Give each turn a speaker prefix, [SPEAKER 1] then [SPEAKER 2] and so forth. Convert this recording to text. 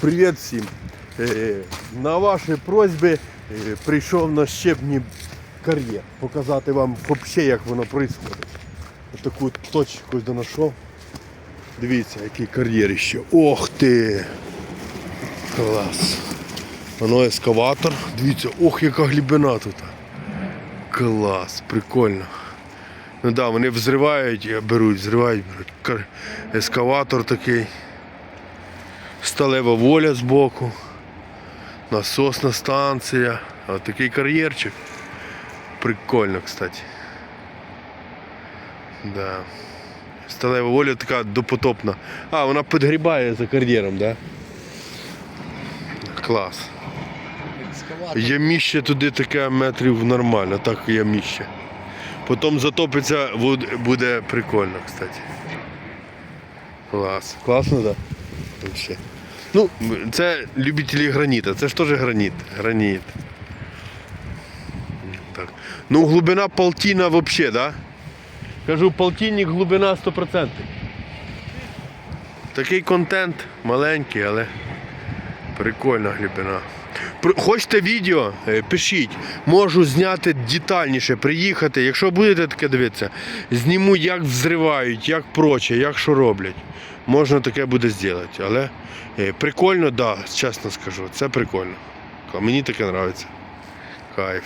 [SPEAKER 1] Привіт всім. Е, На ваші просьби е, прийшов на щебні кар'єр. Показати вам взагалі, як воно відбувається. Таку точку знайшов. Дивіться, який кар'єр ще. Ох ти! Клас. Воно ескаватор. Дивіться, ох, яка глибина тут. Клас, прикольно. Ну да, вони взривають, беруть, взривають, беруть. Ескаватор такий. Сталева воля збоку. Насосна станція. А такий кар'єрчик. Прикольно, кстати. Да. Сталева воля така допотопна. А, вона підгрібає за кар'єром, да? Клас. Яміще туди таке метрів нормально, так яміще. Потім затопиться, буде прикольно, кстати. Клас. Класно, так? Да? Вообще. Ну, це любителі граніта, це ж теж граніт. Граніт. Так. Ну, глибина полтина взагалі, да? Кажу, полтинник глибина 100%. Такий контент маленький, але прикольна глибина. Хочете відео? Е, Пишіть. Можу зняти детальніше, приїхати. Якщо будете таке дивитися, зніму, як взривають, як проче, як що роблять. Можна таке буде зробити. Але е, прикольно, так, да, чесно скажу, це прикольно. Мені таке подобається. Кайф.